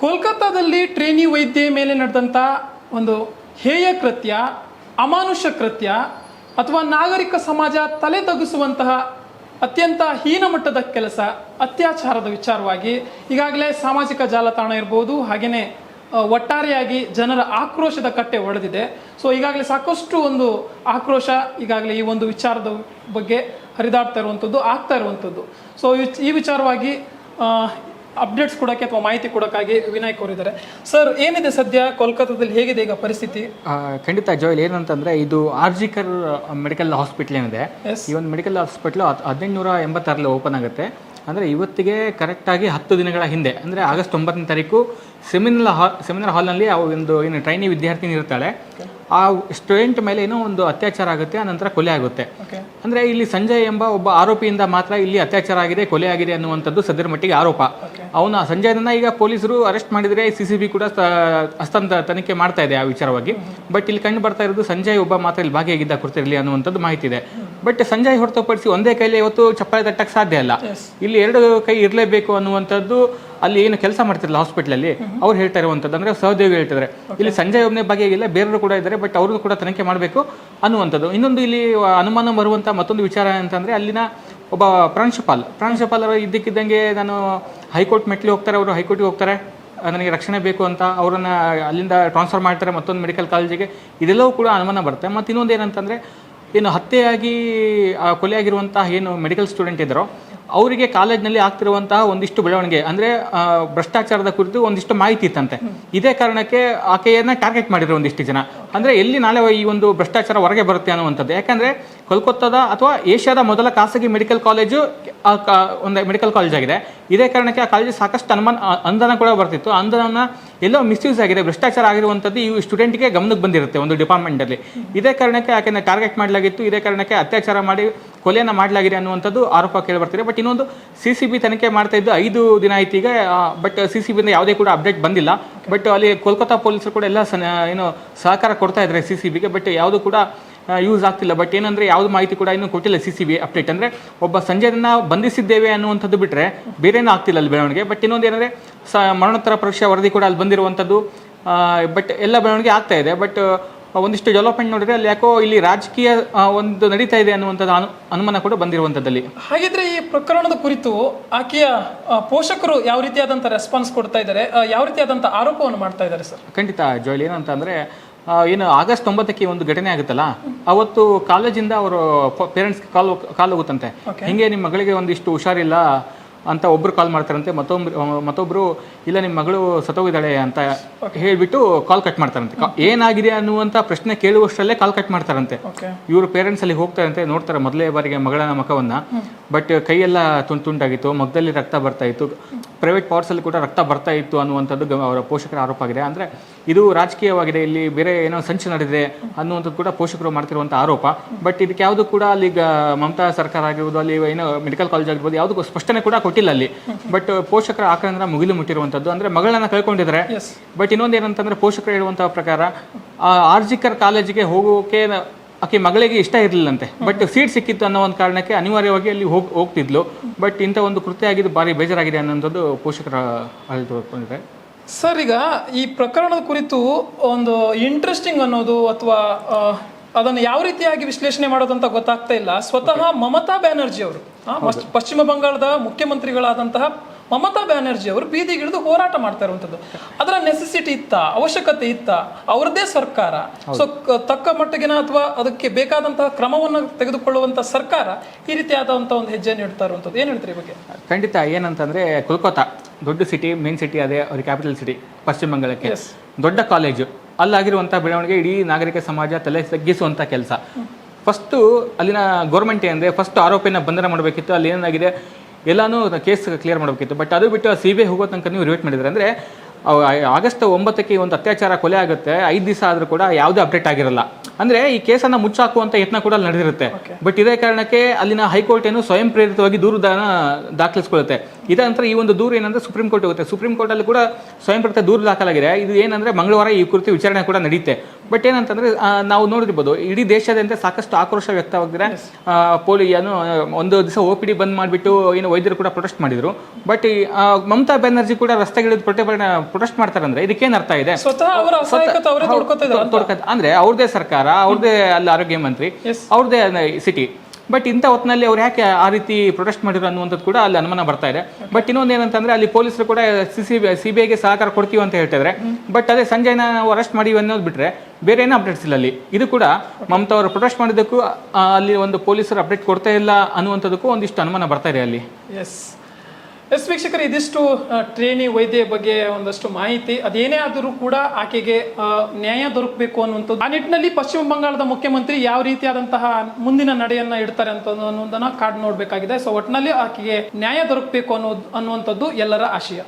ಕೋಲ್ಕತ್ತಾದಲ್ಲಿ ಟ್ರೇನಿ ವೈದ್ಯ ಮೇಲೆ ನಡೆದಂಥ ಒಂದು ಹೇಯ ಕೃತ್ಯ, ಅಮಾನುಷ ಕೃತ್ಯ ಅಥವಾ ನಾಗರಿಕ ಸಮಾಜ ತಲೆ ತಗ್ಗಿಸುವಂತಹ ಅತ್ಯಂತ ಹೀನಮಟ್ಟದ ಕೆಲಸ, ಅತ್ಯಾಚಾರದ ವಿಚಾರವಾಗಿ ಈಗಾಗಲೇ ಸಾಮಾಜಿಕ ಜಾಲತಾಣ ಇರ್ಬೋದು ಹಾಗೆಯೇ ಒಟ್ಟಾರೆಯಾಗಿ ಜನರ ಆಕ್ರೋಶದ ಕಟ್ಟೆ ಒಡೆದಿದೆ. ಸೊ ಈಗಾಗಲೇ ಸಾಕಷ್ಟು ಒಂದು ಆಕ್ರೋಶ ಈಗಾಗಲೇ ಈ ಒಂದು ವಿಚಾರದ ಬಗ್ಗೆ ಹರಿದಾಡ್ತಾ ಇರುವಂಥದ್ದು ಆಗ್ತಾ ಇರುವಂಥದ್ದು ಸೊ ಈ ವಿಚಾರವಾಗಿ ಅಪ್ಡೇಟ್ಸ್ ಕೊಡೋಕ್ಕೆ ಅಥವಾ ಮಾಹಿತಿ ಕೊಡೋಕ್ಕಾಗಿ ವಿನಾಯಕ್ ಕೋರಿದ್ದಾರೆ ಸರ್ ಏನಿದೆ ಸದ್ಯ ಕೋಲ್ಕತ್ತಾದಲ್ಲಿ? ಹೇಗಿದೆ ಈಗ ಪರಿಸ್ಥಿತಿ? ಖಂಡಿತ ಜೋಯಲ್ ಏನಂತಂದ್ರೆ ಇದು ಆರ್ಜಿಕರ್ ಮೆಡಿಕಲ್ ಹಾಸ್ಪಿಟ್ಲ್ ಏನಿದೆ. ಈ ಒಂದು ಮೆಡಿಕಲ್ ಹಾಸ್ಪಿಟ್ಲು ಹದಿನೆಂಟುನೂರ ಎಂಬತ್ತಾರಲ್ಲಿ ಓಪನ್ ಆಗುತ್ತೆ. ಅಂದರೆ ಇವತ್ತಿಗೆ ಕರೆಕ್ಟಾಗಿ ಹತ್ತು ದಿನಗಳ ಹಿಂದೆ ಅಂದರೆ ಆಗಸ್ಟ್ ಒಂಬತ್ತನೇ ತಾರೀಕು ಸೆಮಿನಲ್ ಹಾ ಸೆಮಿನಾರ್ ಹಾಲ್ನಲ್ಲಿ ಆ ಒಂದು ಏನು ಟ್ರೈನಿ ವಿದ್ಯಾರ್ಥಿನಿ ಇರ್ತಾಳೆ. ಆ ಸ್ಟೂಡೆಂಟ್ ಮೇಲೆ ಏನೋ ಒಂದು ಅತ್ಯಾಚಾರ ಆಗುತ್ತೆ ಆನಂತರ ಕೊಲೆ ಆಗುತ್ತೆ. ಅಂದರೆ ಅಂದ್ರೆ ಇಲ್ಲಿ ಸಂಜಯ್ ಎಂಬ ಒಬ್ಬ ಆರೋಪಿಯಿಂದ ಮಾತ್ರ ಇಲ್ಲಿ ಅತ್ಯಾಚಾರ ಆಗಿದೆ ಕೊಲೆ ಆಗಿದೆ ಅನ್ನುವಂಥದ್ದು ಸದ್ಯದ ಮಟ್ಟಿಗೆ ಆರೋಪ. ಅವನ ಸಂಜಯನನ್ನ ಈಗ ಪೊಲೀಸರು ಅರೆಸ್ಟ್ ಮಾಡಿದರೆ ಸಿ ಸಿ ಬಿ ಕೂಡ ತ- ಹಸ್ತಾಂತ ತನಿಖೆ ಮಾಡ್ತಾ ಇದೆ ಆ ವಿಚಾರವಾಗಿ. ಬಟ್ ಇಲ್ಲಿ ಕಂಡು ಬರ್ತಾ ಇರೋದು ಸಂಜಯ್ ಒಬ್ಬ ಮಾತ್ರ ಇಲ್ಲಿ ಭಾಗಿಯಾಗಿದ್ದ ಕೊಡ್ತಿರಲಿ ಅನ್ನುವಂಥದ್ದು ಮಾಹಿತಿ ಇದೆ. ಬಟ್ ಸಂಜಯ್ ಹೊರತುಪಡಿಸಿ ಒಂದೇ ಕೈಲಿ ಇವತ್ತು ಚಪ್ಪಾಳೆ ತಟ್ಟಕ್ಕೆ ಸಾಧ್ಯ ಅಲ್ಲ. ಇಲ್ಲಿ ಎರಡು ಕೈ ಇರಲೇಬೇಕು ಅನ್ನುವಂಥದ್ದು ಅಲ್ಲಿ ಏನು ಕೆಲಸ ಮಾಡ್ತಿರಲ್ಲ ಹಾಸ್ಪಿಟ್ಲಲ್ಲಿ ಅವ್ರು ಹೇಳ್ತಾ ಇರುವಂಥದ್ದು ಅಂದ್ರೆ ಸಹೋದ್ಯೋಗಿ ಹೇಳ್ತಿದ್ದಾರೆ. ಇಲ್ಲಿ ಸಂಜಯ್ ಒಬ್ಬನೇ ಭಾಗಿಯಾಗಿಲ್ಲ ಬೇರೆಯವರು ಕೂಡ ಇದ್ದಾರೆ ಬಟ್ ಅವ್ರನ್ನು ಕೂಡ ತನಿಖೆ ಮಾಡಬೇಕು ಅನ್ನುವಂಥದ್ದು. ಇನ್ನೊಂದು ಇಲ್ಲಿ ಅನುಮಾನ ಬರುವಂಥ ಮತ್ತೊಂದು ವಿಚಾರ ಅಂತಂದರೆ ಅಲ್ಲಿನ ಒಬ್ಬ ಪ್ರಾಂಶುಪಾಲ್. ಪ್ರಾಂಶುಪಾಲರು ಇದ್ದಕ್ಕಿದ್ದಂಗೆ ನಾನು ಹೈಕೋರ್ಟ್ ಮೆಟ್ಲಿ ಹೋಗ್ತಾರೆ ಅವರು ಹೈಕೋರ್ಟಿಗೆ ಹೋಗ್ತಾರೆ. ನನಗೆ ರಕ್ಷಣೆ ಬೇಕು ಅಂತ ಅವರನ್ನು ಅಲ್ಲಿಂದ ಟ್ರಾನ್ಸ್ಫರ್ ಮಾಡ್ತಾರೆ ಮತ್ತೊಂದು ಮೆಡಿಕಲ್ ಕಾಲೇಜಿಗೆ ಇದೆಲ್ಲವೂ ಕೂಡ ಅನುಮಾನ ಬರುತ್ತೆ. ಮತ್ತು ಇನ್ನೊಂದು ಏನಂತಂದರೆ ಏನು ಹತ್ಯೆಯಾಗಿ ಆ, ಕೊಲೆಯಾಗಿರುವಂತಹ ಏನು ಮೆಡಿಕಲ್ ಸ್ಟೂಡೆಂಟ್ ಇದ್ದಾರೋ ಅವರಿಗೆ ಕಾಲೇಜ್ನಲ್ಲಿ ಆಗ್ತಿರುವಂತಹ ಒಂದಿಷ್ಟು ಬೆಳವಣಿಗೆ, ಅಂದರೆ ಭ್ರಷ್ಟಾಚಾರದ ಕುರಿತು ಒಂದಿಷ್ಟು ಮಾಹಿತಿ ಇತ್ತಂತೆ. ಇದೇ ಕಾರಣಕ್ಕೆ ಆಕೆಯನ್ನು ಟಾರ್ಗೆಟ್ ಮಾಡಿದ್ರು ಒಂದಿಷ್ಟು ಜನ. ಅಂದರೆ, ಎಲ್ಲಿ ನಾಳೆ ಈ ಒಂದು ಭ್ರಷ್ಟಾಚಾರ ಹೊರಗೆ ಬರುತ್ತೆ ಅನ್ನುವಂಥದ್ದು. ಯಾಕಂದರೆ, ಕೋಲ್ಕತ್ತಾದ ಅಥವಾ ಏಷ್ಯಾದ ಮೊದಲ ಖಾಸಗಿ ಮೆಡಿಕಲ್ ಕಾಲೇಜು ಒಂದು ಮೆಡಿಕಲ್ ಕಾಲೇಜ್ ಆಗಿದೆ ಇದೇ ಕಾರಣಕ್ಕೆ ಆ ಕಾಲೇಜಲ್ಲಿ ಸಾಕಷ್ಟು ಅನುಮಾನ ಅನುದಾನ ಕೂಡ ಬರ್ತಿತ್ತು. ಅನುದಾನ ಎಲ್ಲೋ ಮಿಸ್ಯೂಸ್ ಆಗಿದೆ, ಭ್ರಷ್ಟಾಚಾರ ಆಗಿರುವಂಥದ್ದು ಈ ಸ್ಟೂಡೆಂಟ್ಗೆ ಗಮನಕ್ಕೆ ಬಂದಿರುತ್ತೆ ಒಂದು ಡಿಪಾರ್ಟ್ಮೆಂಟಲ್ಲಿ ಇದೇ ಕಾರಣಕ್ಕೆ ಆಕೆನ ಟಾರ್ಗೆಟ್ ಮಾಡಲಾಗಿತ್ತು. ಇದೇ ಕಾರಣಕ್ಕೆ ಅತ್ಯಾಚಾರ ಮಾಡಿ, ಕೊಲೆಯನ್ನು ಮಾಡಲಾಗಿದೆ ಅನ್ನುವಂಥದ್ದು ಆರೋಪ ಕೇಳಿ ಬರ್ತಿದೆ ಬಟ್ ಇನ್ನೊಂದು ಸಿ ಸಿ ಬಿ ತನಿಖೆ ಮಾಡ್ತಾ ಇದ್ದು ಐದು ದಿನ ಆಯ್ತು ಈಗ ಬಟ್ ಸಿ ಸಿ ಬಿಯಿಂದ ಯಾವುದೇ ಕೂಡ ಅಪ್ಡೇಟ್ ಬಂದಿಲ್ಲ. ಬಟ್ ಅಲ್ಲಿ ಕೋಲ್ಕತ್ತಾ ಪೊಲೀಸರು ಕೂಡ ಎಲ್ಲ ಏನು ಸಹಕಾರ ಕೊಡ್ತಾ ಇದ್ದಾರೆ ಸಿ ಸಿ ಬಿಗೆ ಬಟ್ ಯಾವುದು ಕೂಡ ಯೂಸ್ ಆಗ್ತಿಲ್ಲ. ಬಟ್ ಏನಂದ್ರೆ ಯಾವ್ದು ಮಾಹಿತಿ ಕೂಡ ಇನ್ನೂ ಕೊಟ್ಟಿಲ್ಲ ಸಿ ಸಿ ಬಿ ಅಪ್ಡೇಟ್ ಅಂದ್ರೆ ಒಬ್ಬ ಸಂಜಯನ ಬಂಧಿಸಿದ್ದೇವೆ ಅನ್ನುವಂಥದ್ದು ಬಿಟ್ರೆ ಬೇರೇನೂ ಆಗ್ತಿಲ್ಲ ಅಲ್ಲಿ ಬೆಳವಣಿಗೆ. ಬಟ್ ಇನ್ನೊಂದು ಏನಂದ್ರೆ ಸ ಮರಣೋತ್ತರ ಪರೀಕ್ಷಾ ವರದಿ ಕೂಡ ಅಲ್ಲಿ ಬಂದಿರುವಂಥದ್ದು ಬಟ್ ಎಲ್ಲ ಬೆಳವಣಿಗೆ ಆಗ್ತಾ ಇದೆ. ಬಟ್ ಒಂದಿಷ್ಟು ಡೆವಲಪ್ಮೆಂಟ್ ನೋಡಿದ್ರೆ ಅಲ್ಲಿ ಯಾಕೋ ಇಲ್ಲಿ ರಾಜಕೀಯ ಒಂದು ನಡೀತಾ ಇದೆ ಅನ್ನುವಂಥದ್ದು ಅನು ಅನುಮಾನ ಕೂಡ ಬಂದಿರುವಂಥದ್ದಲ್ಲಿ. ಹಾಗಿದ್ರೆ ಈ ಪ್ರಕರಣದ ಕುರಿತು ಆಕೆಯ ಪೋಷಕರು ಯಾವ ರೀತಿಯಾದಂಥ ರೆಸ್ಪಾನ್ಸ್ ಕೊಡ್ತಾ ಇದ್ದಾರೆ ಯಾವ ರೀತಿಯಾದಂಥ ಆರೋಪವನ್ನು ಮಾಡ್ತಾ ಇದ್ದಾರೆ ಸರ್? ಖಂಡಿತ ಜೋಯ್ಲ್ ಏನಂತ ಅಂದ್ರೆ ಏನು ಆಗಸ್ಟ್ ಒಂಬತ್ತಕ್ಕೆ ಒಂದು ಘಟನೆ ಆಗುತ್ತಲ್ಲ? ಅವತ್ತು ಕಾಲೇಜಿಂದ ಅವರು ಪೇರೆಂಟ್ಸ್ ಕಾಲ್ ಕಾಲ್ ಹೋಗುತ್ತಂತೆ. ಹಿಂಗೆ ನಿಮ್ಮ ಮಗಳಿಗೆ ಒಂದಿಷ್ಟು ಹುಷಾರಿಲ್ಲ ಅಂತ ಒಬ್ರು ಕಾಲ್ ಮಾಡ್ತಾರಂತೆ ಮತ್ತೊಬ್ರು ಮತ್ತೊಬ್ರು ಇಲ್ಲ ನಿಮ್ಮ ಮಗಳು ಸತ್ತೋಗಿದ್ದಾಳೆ ಅಂತ ಹೇಳ್ಬಿಟ್ಟು ಕಾಲ್ ಕಟ್ ಮಾಡ್ತಾರಂತೆ. ಏನಾಗಿದೆ ಅನ್ನುವಂಥ ಪ್ರಶ್ನೆ ಕೇಳುವಷ್ಟರಲ್ಲೇ ಕಾಲ್ ಕಟ್ ಮಾಡ್ತಾರಂತೆ. ಇವರು ಪೇರೆಂಟ್ಸ್ ಅಲ್ಲಿ ಹೋಗ್ತಾರಂತೆ ನೋಡ್ತಾರೆ ಮೊದಲೇ ಬಾರಿಗೆ ಮಗಳ ಮುಖವನ್ನ. ಬಟ್ ಕೈಯೆಲ್ಲ ತುಂಡು ತುಂಡಾಗಿತ್ತು ಮಗದಲ್ಲಿ ರಕ್ತ ಬರ್ತಾ ಇತ್ತು. ಪ್ರೈವೇಟ್ ಪಾರ್ಟ್ಸ್ ಅಲ್ಲಿ ಕೂಡ ರಕ್ತ ಬರ್ತಾ ಇತ್ತು ಅನ್ನುವಂಥದ್ದು ಅವರ ಪೋಷಕರ ಆರೋಪ ಆಗಿದೆ. ಅಂದ್ರೆ ಇದು ರಾಜಕೀಯವಾಗಿದೆ ಇಲ್ಲಿ ಬೇರೆ ಏನೋ ಸಂಚು ನಡೆದಿದೆ ಅನ್ನುವಂಥದ್ದು ಕೂಡ ಪೋಷಕರು ಮಾಡ್ತಿರುವಂಥ ಆರೋಪ. ಬಟ್ ಇದಕ್ಕೆ ಯಾವುದು ಕೂಡ ಅಲ್ಲಿ ಮಮತಾ ಸರ್ಕಾರ ಆಗಿರ್ಬೋದು ಅಲ್ಲಿ ಏನೋ ಮೆಡಿಕಲ್ ಕಾಲೇಜ್ ಆಗಿರ್ಬೋದು ಯಾವುದಕ್ಕೂ ಸ್ಪಷ್ಟನೆ ಕೂಡ ಕೊಟ್ಟಿಲ್ಲ ಅಲ್ಲಿ ಬಟ್ ಪೋಷಕರ ಆಕ್ರಂದ್ರ ಮುಗಿಲು ಮುಟ್ಟಿರುವಂಥದ್ದು. ಅಂದ್ರೆ ಮಗಳನ್ನ ಕಳ್ಕೊಂಡಿದ್ದಾರೆ ಬಟ್ ಇನ್ನೊಂದು ಏನಂತಂದ್ರೆ ಪೋಷಕರು ಹೇಳುವಂತಹ ಪ್ರಕಾರ ಆರ್ಜಿಕರ್ ಕಾಲೇಜಿಗೆ ಹೋಗೋಕೆ ಆಕೆ ಮಗಳಿಗೆ ಇಷ್ಟ ಇರಲಿಲ್ಲಂತೆ. ಬಟ್ ಸೀಟ್ ಸಿಕ್ಕಿತ್ತು ಅನ್ನೋ ಒಂದು ಕಾರಣಕ್ಕೆ ಅನಿವಾರ್ಯವಾಗಿ ಅಲ್ಲಿ ಹೋಗಿ ಹೋಗ್ತಿದ್ಲು. ಬಟ್ ಇಂಥ ಒಂದು ಕೃತ್ಯ ಆಗಿದ್ದು ಭಾರಿ ಬೇಜಾರಾಗಿದೆ ಅನ್ನೋದು ಪೋಷಕರ ತೋರ್ಕೊಂಡಿದೆ. ಸರ್ ಈಗ ಈ ಪ್ರಕರಣದ ಕುರಿತು ಒಂದು ಇಂಟ್ರೆಸ್ಟಿಂಗ್ ಅನ್ನೋದು ಅಥವಾ ಅದನ್ನು ಯಾವ ರೀತಿಯಾಗಿ ವಿಶ್ಲೇಷಣೆ ಮಾಡೋದಂತ ಗೊತ್ತಾಗ್ತಾ ಇಲ್ಲ. ಸ್ವತಃ ಮಮತಾ ಬ್ಯಾನರ್ಜಿ ಅವರು ಪಶ್ಚಿಮ ಬಂಗಾಳದ ಮುಖ್ಯಮಂತ್ರಿಗಳಾದಂತಹ ಮಮತಾ ಬ್ಯಾನರ್ಜಿ ಅವರು ಬೀದಿಗಿಳಿದು ಹೋರಾಟ ಮಾಡ್ತಾ ಇರುವಂಥದ್ದು. ಅದರ ನೆಸೆಸಿಟಿ ಇತ್ತ ಅವಶ್ಯಕತೆ ಇತ್ತ ಅವ್ರದ್ದೇ ಸರ್ಕಾರ. ಸೊ ತಕ್ಕ ಮಟ್ಟಿಗಿನ ಅಥವಾ ಅದಕ್ಕೆ ಬೇಕಾದಂತಹ ಕ್ರಮವನ್ನು ತೆಗೆದುಕೊಳ್ಳುವಂತ ಸರ್ಕಾರ ಈ ರೀತಿಯಾದಂತಹ ಒಂದು ಹೆಜ್ಜೆ ನೀಡ್ತಾ ಇರುವಂಥದ್ದು. ಏನು ಹೇಳ್ತೀರಿ ಬಗ್ಗೆ? ಖಂಡಿತ ಏನಂತಂದ್ರೆ ಕೋಲ್ಕತ್ತಾ ದೊಡ್ಡ ಸಿಟಿ ಮೇನ್ ಸಿಟಿ ಅದೇ ಅವ್ರ ಕ್ಯಾಪಿಟಲ್ ಸಿಟಿ ಪಶ್ಚಿಮ ಬಂಗಾಳಕ್ಕೆ. ದೊಡ್ಡ ಕಾಲೇಜು ಅಲ್ಲಾಗಿರುವಂಥ ಬೆಳವಣಿಗೆ ಇಡೀ ನಾಗರಿಕ ಸಮಾಜ ತಲೆ ತಗ್ಗಿಸುವಂಥ ಕೆಲಸ. ಫಸ್ಟು ಅಲ್ಲಿನ ಗೌರ್ಮೆಂಟ್ ಏನಂದರೆ ಫಸ್ಟ್ ಆರೋಪಿನ ಬಂಧನ ಮಾಡಬೇಕಿತ್ತು ಅಲ್ಲಿ ಏನಾಗಿದೆ ಎಲ್ಲಾನು ಕೇಸ್ ಕ್ಲಿಯರ್ ಮಾಡಬೇಕಿತ್ತು. ಬಟ್ ಅದು ಬಿಟ್ಟು ಸಿ ಬಿ ಐ ಹೋಗೋ ತನಕ ನೀವು ರಿವೇಟ್ ಮಾಡಿದ್ರೆ ಅಂದರೆ ಆಗಸ್ಟ್ ಒಂಬತ್ತಕ್ಕೆ ಒಂದು ಅತ್ಯಾಚಾರ ಕೊಲೆ ಆಗುತ್ತೆ ಐದು ದಿವಸ ಆದರೂ ಕೂಡ ಯಾವುದೇ ಅಪ್ಡೇಟ್ ಆಗಿರಲ್ಲ. ಅಂದರೆ ಈ ಕೇಸನ್ನು ಮುಚ್ಚಾಕುವಂಥ ಯತ್ನ ಕೂಡ ಅಲ್ಲಿ ನಡೆದಿರುತ್ತೆ ಬಟ್ ಇದೇ ಕಾರಣಕ್ಕೆ ಅಲ್ಲಿನ ಹೈಕೋರ್ಟ್ ಏನು ಸ್ವಯಂ ಪ್ರೇರಿತವಾಗಿ ದೂರದಾನ ದಾಖಲಿಸ್ಕೊಳ್ಳುತ್ತೆ. ಇದ ನಂತರ ಈ ಒಂದು ದೂರು ಏನಂದ್ರೆ ಸುಪ್ರೀಂ ಕೋರ್ಟ್ ಹೋಗುತ್ತೆ. ಸುಪ್ರೀಂ ಕೋರ್ಟ್ ಅಲ್ಲಿ ಕೂಡ ಸ್ವಯಂ ಪ್ರತಿ ದೂರು ದಾಖಲಾಗಿದೆ. ಇದು ಏನಂದ್ರೆ ಮಂಗಳವಾರ ಈ ಕುರಿತು ವಿಚಾರಣೆ ಕೂಡ ನಡೆಯುತ್ತೆ ಬಟ್ ಏನಂತಂದ್ರೆ ನಾವು ನೋಡಿರ್ಬೋದು ಇಡೀ ದೇಶದಂತೆ ಸಾಕಷ್ಟು ಆಕ್ರೋಶ ವ್ಯಕ್ತವಾಗಿದೆ ಪೊಲೀಸ್ ಏನು ಒಂದು ದಿವಸ ಒ ಪಿ ಡಿ ಬಂದ್ ಮಾಡಿಬಿಟ್ಟು ಏನು ವೈದ್ಯರು ಕೂಡ ಪ್ರೊಟೆಸ್ಟ್ ಮಾಡಿದ್ರು. ಬಟ್ ಮಮತಾ ಬ್ಯಾನರ್ಜಿ ಕೂಡ ರಸ್ತೆಗಿಳಿದು ಪ್ರತಿಭಟನೆ ಪ್ರೊಟೆಸ್ಟ್ ಮಾಡ್ತಾರೆ ಅಂದ್ರೆ ಇದಕ್ಕೇನು ಅರ್ಥ ಇದೆ? ತೊಡ್ಕೊತಾ ಅಂತ. ಅಂದ್ರೆ ಅವ್ರದೇ ಸರ್ಕಾರ ಅವ್ರದೇ ಅಲ್ಲಿ ಆರೋಗ್ಯ ಮಂತ್ರಿ. ಅವ್ರದೇ ಸಿಟಿ ಬಟ್ ಇಂಥ ಹೊತ್ತಿನಲ್ಲಿ ಅವ್ರು ಯಾಕೆ ಆ ರೀತಿ ಪ್ರೊಟೆಸ್ಟ್ ಮಾಡಿದ್ರು ಅನ್ನುವಂಥದ್ದು ಕೂಡ ಅಲ್ಲಿ ಅನುಮಾನ ಬರ್ತಾ ಇದೆ. ಬಟ್ ಇನ್ನೊಂದು ಏನಂತಂದ್ರೆ ಅಲ್ಲಿ ಪೊಲೀಸರು ಕೂಡ ಸಿ ಸಿ ಸಿ ಬಿ ಐಗೆ ಸಹಕಾರ ಕೊಡ್ತೀವಿ ಅಂತ ಹೇಳ್ತಿದ್ರೆ. ಬಟ್ ಅದೇ ಸಂಜಯನ ನಾವು ಅರೆಸ್ಟ್ ಮಾಡಿವಿ ಅನ್ನೋದು ಬಿಟ್ಟರೆ ಬೇರೆ ಏನೂ ಅಪ್ಡೇಟ್ಸ್ ಇಲ್ಲ ಅಲ್ಲಿ. ಇದು ಕೂಡ ಮಮತಾ ಅವರು ಪ್ರೊಟೆಸ್ಟ್ ಮಾಡಿದ್ದಕ್ಕೂ ಅಲ್ಲಿ ಒಂದು ಪೊಲೀಸರು ಅಪ್ಡೇಟ್ ಕೊಡ್ತಾ ಇಲ್ಲ ಅನ್ನುವಂಥದ್ದಕ್ಕೂ ಒಂದಿಷ್ಟು ಅನುಮಾನ ಬರ್ತಾ ಇದೆ ಅಲ್ಲಿ. ಎಸ್ ಎಸ್ ವೀಕ್ಷಕರು, ಇದಿಷ್ಟು ಟ್ರೇನಿ ವೈದ್ಯ ಬಗ್ಗೆ ಒಂದಷ್ಟು ಮಾಹಿತಿ. ಅದೇನೇ ಆದರೂ ಕೂಡ ಆಕೆಗೆ ನ್ಯಾಯ ದೊರಕಬೇಕು ಅನ್ನುವಂಥದ್ದು. ಆ ನಿಟ್ಟಿನಲ್ಲಿ ಪಶ್ಚಿಮ ಬಂಗಾಳದ ಮುಖ್ಯಮಂತ್ರಿ ಯಾವ ರೀತಿಯಾದಂತಹ ಮುಂದಿನ ನಡೆಯನ್ನ ಇಡ್ತಾರೆ ಅಂತ ಅನ್ನೋದನ್ನ ಕಾಡ್ ನೋಡ್ಬೇಕಾಗಿದೆ. ಸೊ ಒಟ್ಟಿನಲ್ಲಿ ಆಕೆಗೆ ನ್ಯಾಯ ದೊರಕಬೇಕು ಅನ್ನೋದು, ಅನ್ನುವಂಥದ್ದು ಎಲ್ಲರ ಆಶಯ.